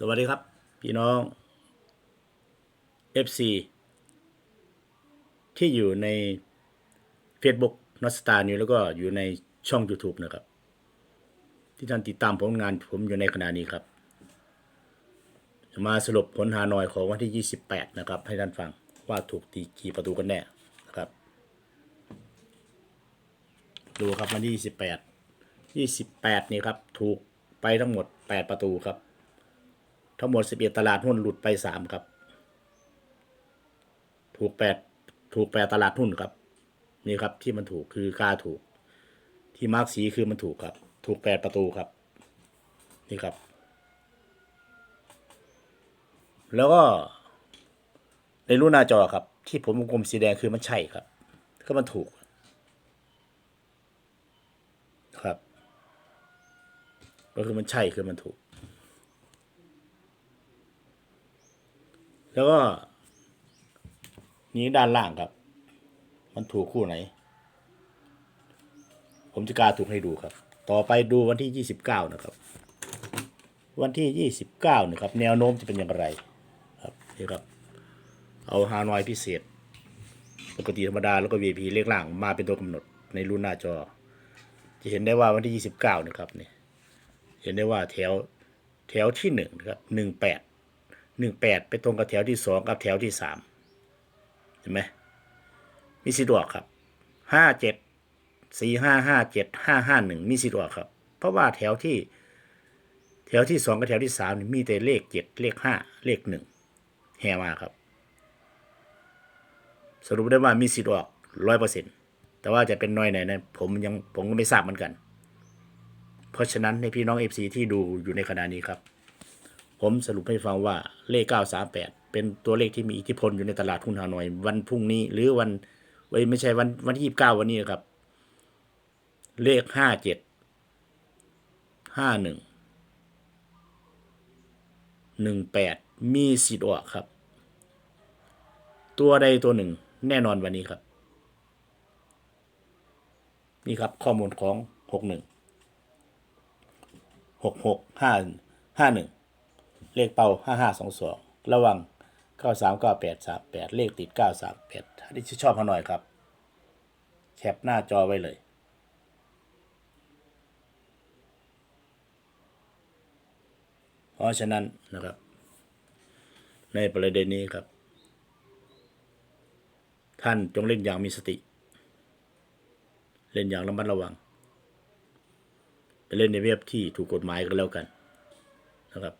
สวัสดีครับ พี่น้อง FC ที่อยู่ใน Facebook นอสตาร์นิวแล้วก็อยู่ในช่อง YouTube นะครับ ที่ท่านติดตามผลงานผมอยู่ในขณะนี้ครับ มาสรุปผลฮานอยของวันที่ 28 นะครับ ให้ท่านฟังว่าถูกตีกี่ประตูกันแน่นะครับ ดูครับวันที่ 28 28 นี่ครับ ถูกไปทั้งหมด 8 ประตูครับ ทั้งหมด 11 ตลาดหุ้นหลุดไป 3 ครับ ถูก 8 ถูก 8 ตลาดหุ้นครับ นี่ครับที่มันถูกคือค่าถูก ที่มาร์กสีคือมันถูกครับ ถูก 8 ประตูครับ นี่ครับ แล้วก็ในรูหน้าจอครับ ที่ผมวงกลมสีแดงคือมันใช่ครับ ก็มันถูกครับ ก็คือมันใช่คือมันถูก แล้วก็ นี้ด้านล่างครับ มันถูกคู่ไหน ผมจะกาถูกให้ดูครับ ต่อไปดูวันที่ยี่สิบเก้านะครับ วันที่ยี่สิบเก้านะครับ แนวโน้มจะเป็นอย่างไร ครับนี่ครับ เอาฮานอยพิเศษ ปกติธรรมดาแล้วก็ VP เลขล่างมาเป็นตัวกำหนดในรุ่นหน้าจอ จะเห็นได้ว่าวันที่ยี่สิบเก้านะครับเนี่ยเห็นได้ว่าแถวแถวที่หนึ่งนะครับหนึ่งแปด หนึ่งแปดไปตรงกับแถวที่สองกับแถวที่สามเห็นไหมมีสิทธิ์ออกครับห้าเจ็ดสี่ห้าห้าเจ็ดห้าห้าหนึ่งมีสิทธิ์ออกครับ เพราะว่าแถวที่ แถวที่สองกับแถวที่สามนี่มีแต่เลขเจ็ดเลขห้าเลขหนึ่งแห่มาครับ สรุปได้ว่ามีสิทธิ์ออกร้อยเปอร์เซ็นต์แต่ว่าจะเป็นน้อยไหนนะผมยังผมก็ไม่ทราบเหมือนกัน เพราะฉะนั้นในพี่น้อง FC ที่ดูอยู่ในขณะนี้ครับ ผมสรุปให้ฟังว่าเลข 938 เป็นตัวเลขที่มีอิทธิพลอยู่ในตลาดหุ้นฮานอย วันพรุ่งนี้หรือวันเว้ยไม่ใช่วันวันที่ 29 วันนี้นะครับ เลข 57 51 18 มีสิทธิ์ออกครับ ตัวใดตัวหนึ่งแน่นอนวันนี้ครับ นี่ครับข้อมูลของ 61หกหกห้าห้าหนึ่ง เลขเป้าห้าห้าสองสองระวังเก้าสามเก้าแปดสามแปดเลขติดเก้าสามแปดถ้าที่ชอบเขาหน่อยครับ แคปหน้าจอไว้เลยเพราะฉะนั้นนะครับ ในประเด็นนี้ครับ ท่านจงเล่นอย่างมีสติ เล่นอย่างระมัดระวัง ไปเล่นในเว็บที่ถูกกฎหมายก็แล้วกันนะครับ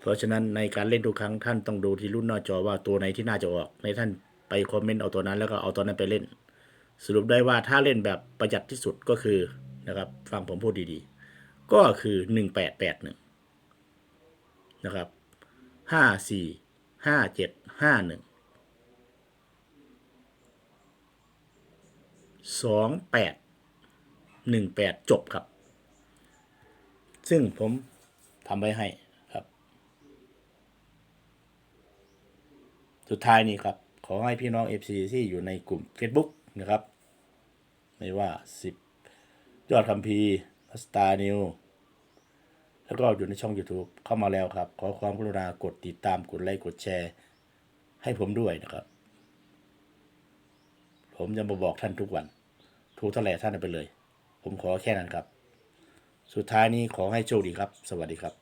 เพราะฉะนั้นในการเล่นทุกครั้งท่านต้องดูที่รุ่นหน้าจอว่าตัวไหนที่น่าจะออก ในท่านไปคอมเมนต์เอาตัวนั้นแล้วก็เอาตัวนั้นไปเล่น สรุปได้ว่าถ้าเล่นแบบประหยัดที่สุดก็คือนะครับฟังผมพูดดีๆ ก็คือหนึ่งแปดแปดหนึ่งนะครับห้าสี่ห้าเจ็ดห้าหนึ่งสองแปดหนึ่งแปดจบครับ ซึ่งผมทำไว้ให้ครับ สุดท้ายนี้ครับ ขอให้พี่น้อง FC ที่อยู่ในกลุ่ม Facebook นะครับ ไม่ว่า 10 ยอดคัมภีร์สตาร์นิวแล้วก็อยู่ในช่อง YouTube เข้ามาแล้วครับ ขอความกรุณากดติดตามกดไลค์กดแชร์ ให้ผมด้วยนะครับ ผมจะมาบอกท่านทุกวันถูกท่าไหร่ท่านไปเลย ผมขอแค่นั้นครับ สุดท้ายนี้ขอให้โชคดีครับ สวัสดีครับ